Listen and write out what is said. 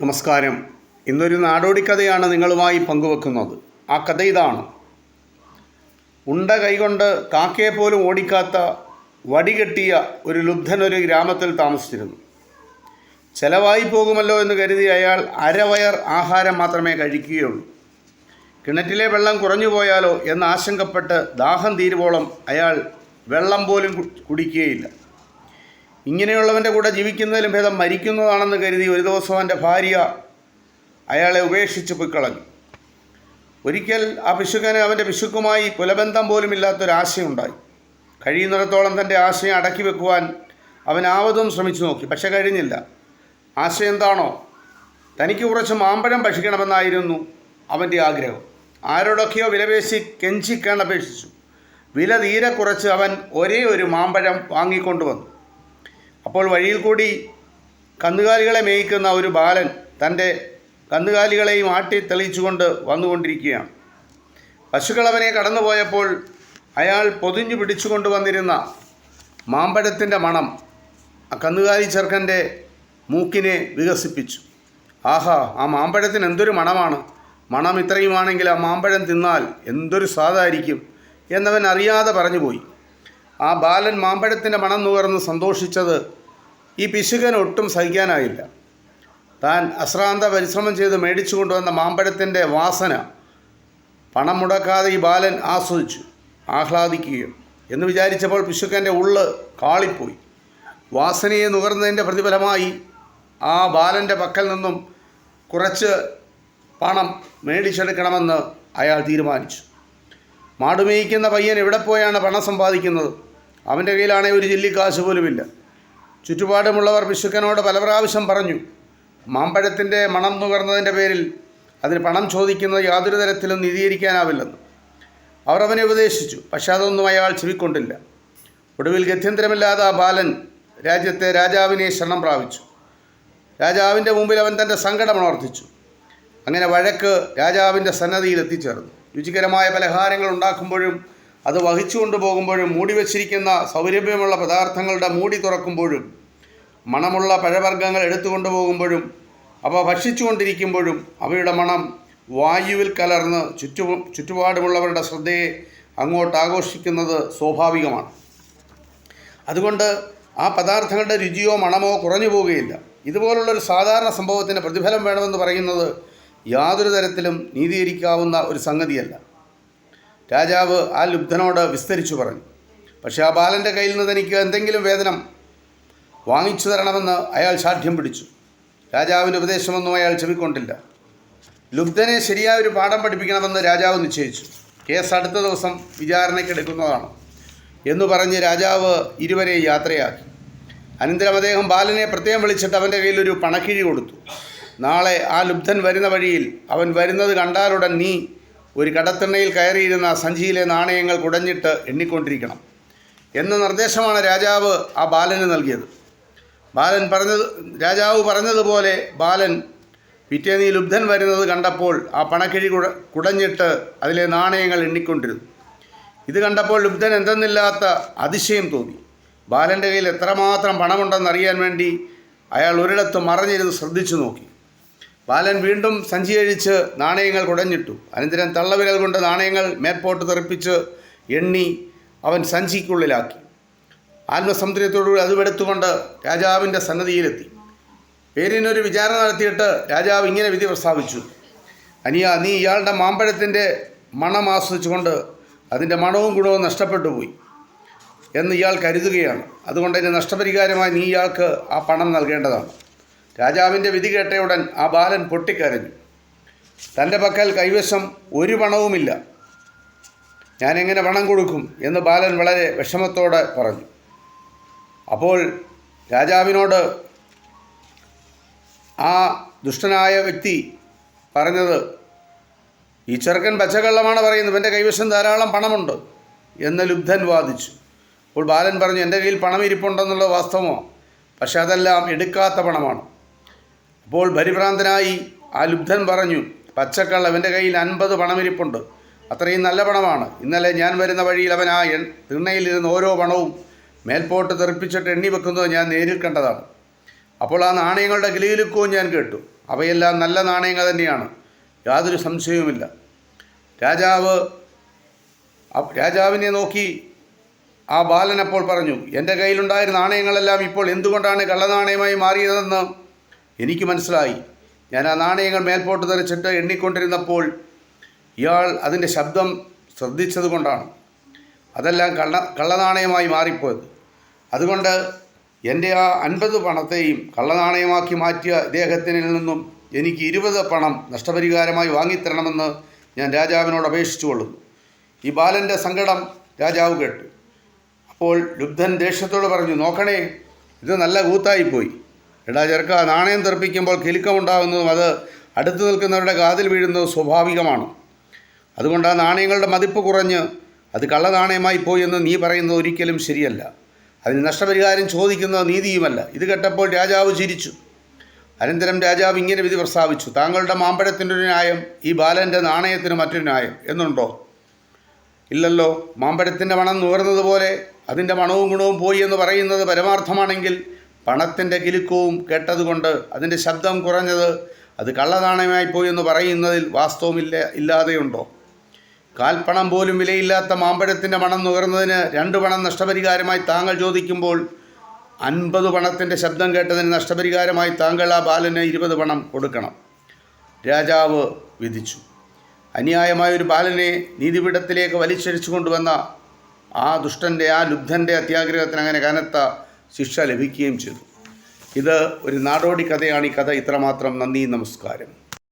നമസ്കാരം. ഇന്നൊരു നാടോടി കഥയാണ് നിങ്ങളുമായി പങ്കുവെക്കുന്നത്. ആ കഥ ഇതാണ്. ഉണ്ട കൈകൊണ്ട് കാക്കയെ പോലും ഓടിക്കാത്ത വടികെട്ടിയ ഒരു ലുബ്ധൻ ഒരു ഗ്രാമത്തിൽ താമസിച്ചിരുന്നു. ചെലവായി പോകുമല്ലോ എന്ന് കരുതി അയാൾ അരവയർ ആഹാരം മാത്രമേ കഴിക്കുകയുള്ളൂ. കിണറ്റിലെ വെള്ളം കുറഞ്ഞു പോയാലോ എന്ന് ആശങ്കപ്പെട്ട് ദാഹം തീരുവോളം അയാൾ വെള്ളം പോലും കുടിക്കുകയില്ല. ഇങ്ങനെയുള്ളവന്റെ കൂടെ ജീവിക്കുന്നതിലും ഭേദം മരിക്കുന്നതാണെന്ന് കരുതി ഒരു ദിവസം അവന്റെ ഭാര്യ അയാളെ ഉപേക്ഷിച്ച് പൊയ്ക്കളഞ്ഞു ഒരിക്കൽ ആ പിശുക്കന് അവന്റെ പിശുക്കുമായി കുലബന്ധം പോലും ഇല്ലാത്തൊരാശയുണ്ടായി കഴിയുന്നിടത്തോളം തന്റെ ആശയം അടക്കി വെക്കുവാൻ അവൻ ആവതും ശ്രമിച്ചു നോക്കി പക്ഷെ കഴിഞ്ഞില്ല. ആശയം എന്താണോ? തനിക്ക് കുറച്ച് മാമ്പഴം ഭക്ഷിക്കണമെന്നായിരുന്നു അവന്റെ ആഗ്രഹം. ആരോടൊക്കെയോ വിലപേശി കെഞ്ചിക്കേണ്ടപേക്ഷിച്ചു വില തീരെ കുറച്ച് അവൻ ഒരേ ഒരു മാമ്പഴം വാങ്ങിക്കൊണ്ടുവന്നു. അപ്പോൾ വഴിയിൽ കൂടി കന്നുകാലികളെ മേയ്ക്കുന്ന ഒരു ബാലൻ തന്റെ കന്നുകാലികളെയും ആട്ടി തെളിയിച്ചുകൊണ്ട് വന്നുകൊണ്ടിരിക്കുകയാണ്. പശുക്കളവനെ കടന്നുപോയപ്പോൾ അയാൾ പൊതിഞ്ഞു പിടിച്ചുകൊണ്ട് വന്നിരുന്ന മാമ്പഴത്തിന്റെ മണം ആ കന്നുകാലി ചെറുക്കന്റെ മൂക്കിനെ വികസിപ്പിച്ചു. ആഹാ ആ മാമ്പഴത്തിന് എന്തൊരു മണമാണ്. മണം ഇത്രയുമാണെങ്കിൽ ആ മാമ്പഴം തിന്നാൽ എന്തൊരു സ്വാദായിരിക്കും എന്നവൻ അറിയാതെ പറഞ്ഞുപോയി. ആ ബാലൻ മാമ്പഴത്തിന്റെ മണം നുകർന്ന് സന്തോഷിച്ചത് ഈ പിശുകന് ഒട്ടും സഹിക്കാനായില്ല. താൻ അശ്രാന്ത പരിശ്രമം ചെയ്ത് മേടിച്ചു കൊണ്ടുവന്ന മാമ്പഴത്തിന്റെ വാസന പണം മുടക്കാതെ ഈ ബാലൻ ആസ്വദിച്ചു ആഹ്ലാദിക്കുകയും. എന്ന് വിചാരിച്ചപ്പോൾ പിശുക്കന്റെ ഉള്ള് കാളിപ്പോയി. വാസനയെ നുകർന്നതിന്റെ പ്രതിഫലമായി ആ ബാലന്റെ പക്കൽ നിന്നും കുറച്ച് പണം മേടിച്ചെടുക്കണമെന്ന് അയാൾ തീരുമാനിച്ചു. മാടുമേയിക്കുന്ന പയ്യൻ എവിടെ പോയാണ് പണം സമ്പാദിക്കുന്നത്? അവന്റെ കയ്യിലാണെങ്കിൽ ഒരു ജില്ലിക്കാശ് പോലുമില്ല. ചുറ്റുപാടുമുള്ളവർ വിശുക്കനോട് പല പ്രാവശ്യം പറഞ്ഞു മാമ്പഴത്തിന്റെ മണം നുകർന്നതിന്റെ പേരിൽ അതിന് പണം ചോദിക്കുന്നത് യാതൊരു തരത്തിലും നീതീകരിക്കാനാവില്ലെന്ന്. അവർ അവനെ ഉപദേശിച്ചു പക്ഷെ അതൊന്നും അയാൾ ചെവിക്കൊണ്ടില്ല. ഒടുവിൽ ഗത്യന്തരമില്ലാതെ ആ ബാലൻ രാജ്യത്തെ രാജാവിനെ ശരണം പ്രാപിച്ചു. രാജാവിന്റെ മുമ്പിൽ അവൻ തന്റെ സങ്കടം ഉണർത്തിച്ചു അങ്ങനെ വഴക്ക് രാജാവിന്റെ സന്നദ്ധിയിൽ എത്തിച്ചേർന്നു. രുചികരമായ പലഹാരങ്ങൾ ഉണ്ടാക്കുമ്പോഴും അത് വഹിച്ചു കൊണ്ടുപോകുമ്പോഴും മൂടി വച്ചിരിക്കുന്ന സൗരഭ്യമുള്ള പദാർത്ഥങ്ങളുടെ മൂടി തുറക്കുമ്പോഴും മണമുള്ള പഴവർഗങ്ങൾ എടുത്തുകൊണ്ടുപോകുമ്പോഴും അവ ഭക്ഷിച്ചുകൊണ്ടിരിക്കുമ്പോഴും അവയുടെ മണം വായുവിൽ കലർന്ന് ചുറ്റു ചുറ്റുപാടുമുള്ളവരുടെ ശ്രദ്ധയെ അങ്ങോട്ട് ആഘോഷിക്കുന്നത് സ്വാഭാവികമാണ്. അതുകൊണ്ട് ആ പദാർത്ഥങ്ങളുടെ രുചിയോ മണമോ കുറഞ്ഞു പോവുകയില്ല. ഇതുപോലുള്ളൊരു സാധാരണ സംഭവത്തിന് പ്രതിഫലം വേണമെന്ന് പറയുന്നത് യാതൊരു തരത്തിലും നീതീകരിക്കാവുന്ന ഒരു സംഗതിയല്ല. രാജാവ് ആ ലുബ്ധനോട് വിസ്തരിച്ചു പറഞ്ഞു. പക്ഷേ ആ ബാലന്റെ കയ്യിൽ നിന്ന് തനിക്ക് എന്തെങ്കിലും വേതനം വാങ്ങിച്ചു തരണമെന്ന് അയാൾ ശാഠ്യം പിടിച്ചു. രാജാവിന്റെ ഉപദേശമൊന്നും അയാൾ ചെവിക്കൊണ്ടില്ല. ലുബ്ധനെ ശരിയായ ഒരു പാഠം പഠിപ്പിക്കണമെന്ന് രാജാവ് നിശ്ചയിച്ചു. കേസ് അടുത്ത ദിവസം വിചാരണയ്ക്കെടുക്കുന്നതാണ് എന്ന് പറഞ്ഞ് രാജാവ് ഇരുവരെ യാത്രയാക്കി. അനന്തരം അദ്ദേഹം ബാലനെ പ്രത്യേകം വിളിച്ചിട്ട് അവന്റെ കയ്യിൽ ഒരു പണക്കിഴി കൊടുത്തു. നാളെ ആ ലുബ്ധൻ വരുന്ന വഴിയിൽ അവൻ വരുന്നത് കണ്ടാലുടൻ നീ ഒരു കടത്തെണ്ണയിൽ കയറിയിരുന്ന സഞ്ചിയിലെ നാണയങ്ങൾ കുടഞ്ഞിട്ട് എണ്ണിക്കൊണ്ടിരിക്കണം. എന്ന നിർദ്ദേശമാണ് രാജാവ് ആ ബാലന് നൽകിയത്. ബാലൻ പറഞ്ഞത് രാജാവ് പറഞ്ഞതുപോലെ ബാലൻ പിറ്റേന്ന് ലുബ്ധൻ വരുന്നത് കണ്ടപ്പോൾ ആ പണക്കിഴി കുട കുടഞ്ഞിട്ട് അതിലെ നാണയങ്ങൾ എണ്ണിക്കൊണ്ടിരുന്നു. ഇത് കണ്ടപ്പോൾ ലുബ്ധൻ എന്തെന്നില്ലാത്ത അതിശയം തോന്നി. ബാലന്റെ കയ്യിൽ എത്രമാത്രം പണമുണ്ടെന്നറിയാൻ വേണ്ടി അയാൾ ഒരിടത്ത് മറഞ്ഞിരുന്ന് ശ്രദ്ധിച്ചു നോക്കി. ബാലൻ വീണ്ടും സഞ്ചി അഴിച്ച് നാണയങ്ങൾ കുടഞ്ഞിട്ടു. അനന്തരം തള്ളവിരൽ കൊണ്ട് നാണയങ്ങൾ മേൽപോട്ട് തെറിപ്പിച്ച് എണ്ണി അവൻ സഞ്ചിക്കുള്ളിലാക്കി. ആത്മസമുദ്രത്തോടുകൂടി അതുവെടുത്തുകൊണ്ട് രാജാവിന്റെ സന്നദ്ധിയിലെത്തി പേരിനൊരു വിചാരണ നടത്തിയിട്ട് രാജാവ് ഇങ്ങനെ വിധി പ്രസ്താവിച്ചു. അനിയ നീ ഇയാളുടെ മാമ്പഴത്തിന്റെ മണം ആസ്വദിച്ചുകൊണ്ട് അതിന്റെ മണവും ഗുണവും നഷ്ടപ്പെട്ടു പോയി എന്ന് ഇയാൾ കരുതുകയാണ്. അതുകൊണ്ട് അതിന് നഷ്ടപരിഹാരമായി നീ ഇയാൾക്ക് ആ പണം നൽകേണ്ടതാണ്. രാജാവിന്റെ വിധി കേട്ടയുടൻ ആ ബാലൻ പൊട്ടിക്കരഞ്ഞു. തന്റെ പക്കൽ കൈവശം ഒരു പണവുമില്ല. ഞാൻ എങ്ങനെ പണം കൊടുക്കും? എന്ന് ബാലൻ വളരെ വിഷമത്തോടെ പറഞ്ഞു. അപ്പോൾ രാജാവിനോട് ആ ദുഷ്ടനായ വ്യക്തി പറഞ്ഞത് ഈ ചെറുക്കൻ പച്ചക്കള്ളമാണ് പറയുന്നത് എന്റെ കൈവശം ധാരാളം പണമുണ്ട് എന്ന് ലുബ്ധൻ വാദിച്ചു. അപ്പോൾ ബാലൻ പറഞ്ഞു എന്റെ കയ്യിൽ പണം ഇരിപ്പുണ്ടെന്നുള്ള വാസ്തവമോ? പക്ഷെ അതെല്ലാം എടുക്കാത്ത പണമാണ്. അപ്പോൾ പരിഭ്രാന്തനായി ആ ലുബ്ധൻ പറഞ്ഞു പച്ചക്കള്ള എന്റെ കയ്യിൽ അൻപത് പണമിരിപ്പുണ്ട്. അത്രയും നല്ല പണമാണ്. ഇന്നലെ ഞാൻ വരുന്ന വഴിയിൽ അവൻ ആ എൺ തിണ്ണയിലിരുന്ന് ഓരോ പണവും മേൽപോട്ട് തെറിപ്പിച്ചിട്ട് എണ്ണി വെക്കുന്നത് ഞാൻ നേരിൽ കണ്ടതാണ്. അപ്പോൾ ആ നാണയങ്ങളുടെ കിളിയിലുക്കവും ഞാൻ കേട്ടു. അവയെല്ലാം നല്ല നാണയങ്ങൾ തന്നെയാണ്. യാതൊരു സംശയവുമില്ല. രാജാവ് രാജാവിനെ നോക്കി ആ ബാലൻ അപ്പോൾ പറഞ്ഞു എന്റെ കയ്യിലുണ്ടായിരുന്ന നാണയങ്ങളെല്ലാം ഇപ്പോൾ എന്തുകൊണ്ടാണ് കള്ളനാണയമായി മാറിയതെന്ന് എനിക്ക് മനസ്സിലായി. ഞാൻ ആ നാണയങ്ങൾ മേൽപോട്ട് തെറിച്ചിട്ട് എണ്ണിക്കൊണ്ടിരുന്നപ്പോൾ ഇയാൾ അതിന്റെ ശബ്ദം ശ്രദ്ധിച്ചതുകൊണ്ടാണ്. അതെല്ലാം കള്ള കള്ളനാണയമായി മാറിപ്പോയത്. അതുകൊണ്ട് എന്റെ ആ അൻപത് പണത്തെയും കള്ളനാണയമാക്കി മാറ്റിയ ഇദ്ദേഹത്തിൽ നിന്നും എനിക്ക് ഇരുപത് പണം നഷ്ടപരിഹാരമായി വാങ്ങിത്തരണമെന്ന് ഞാൻ രാജാവിനോട് അപേക്ഷിച്ചു കൊള്ളുന്നു ഈ ബാലന്റെ സങ്കടം രാജാവ് കേട്ടു. അപ്പോൾ ലുബ്ധൻ ദേഷ്യത്തോട് പറഞ്ഞു നോക്കണേ ഇത് നല്ല കൂത്തായിപ്പോയി. എടാ ചെറുക്ക നാണയം തെറിപ്പിക്കുമ്പോൾ കിലുക്കമുണ്ടാകുന്നതും അത് അടുത്തു നിൽക്കുന്നവരുടെ കാതിൽ വീഴുന്നതും സ്വാഭാവികമാണ്. അതുകൊണ്ട് ആ നാണയങ്ങളുടെ മതിപ്പ് കുറഞ്ഞ് അത് കള്ളനാണയമായി പോയി എന്ന് നീ പറയുന്നത് ഒരിക്കലും ശരിയല്ല. അതിന് നഷ്ടപരിഹാരം ചോദിക്കുന്നത് നീതിയുമല്ല. ഇത് കേട്ടപ്പോൾ രാജാവ് ചിരിച്ചു. അനന്തരം രാജാവ് ഇങ്ങനെ വിധി പ്രസ്താവിച്ചു. താങ്കളുടെ മാമ്പഴത്തിന്റെ ഒരു ന്യായം ഈ ബാലന്റെ നാണയത്തിന് മറ്റൊരു ന്യായം എന്നുണ്ടോ? ഇല്ലല്ലോ. മാമ്പഴത്തിന്റെ മണം നുകർന്നതുപോലെ അതിന്റെ മണവും ഗുണവും പോയി എന്ന് പറയുന്നത് പരമാർത്ഥമാണെങ്കിൽ പണത്തിന്റെ കിലുക്കവും കേട്ടതുകൊണ്ട് അതിന്റെ ശബ്ദം കുറഞ്ഞത് അത് കള്ളനാണയമായി പോയി എന്ന് പറയുന്നതിൽ വാസ്തവമില്ല ഇല്ലാതെയുണ്ടോ? കാൽപ്പണം പോലും വിലയില്ലാത്ത മാമ്പഴത്തിന്റെ മണം നുകർന്നതിന് രണ്ട് പണം നഷ്ടപരിഹാരമായി താങ്കൾ ചോദിക്കുമ്പോൾ അൻപത് പണത്തിന്റെ ശബ്ദം കേട്ടതിന് നഷ്ടപരിഹാരമായി താങ്കൾ ആ ബാലന് ഇരുപത് പണം കൊടുക്കണം. രാജാവ് വിധിച്ചു. അന്യായമായ ഒരു ബാലനെ നീതിപീഠത്തിലേക്ക് വലിച്ചഴിച്ചു കൊണ്ടുവന്ന ആ ദുഷ്ടന്റെ ആ ലുബ്ധന്റെ അത്യാഗ്രഹത്തിന് അങ്ങനെ കനത്ത ശിക്ഷ ലഭിക്കുകയും ചെയ്തു. ഇത് ഒരു നാടോടി കഥയാണ് ഈ കഥ. ഇത്രമാത്രം. നന്ദി നമസ്കാരം.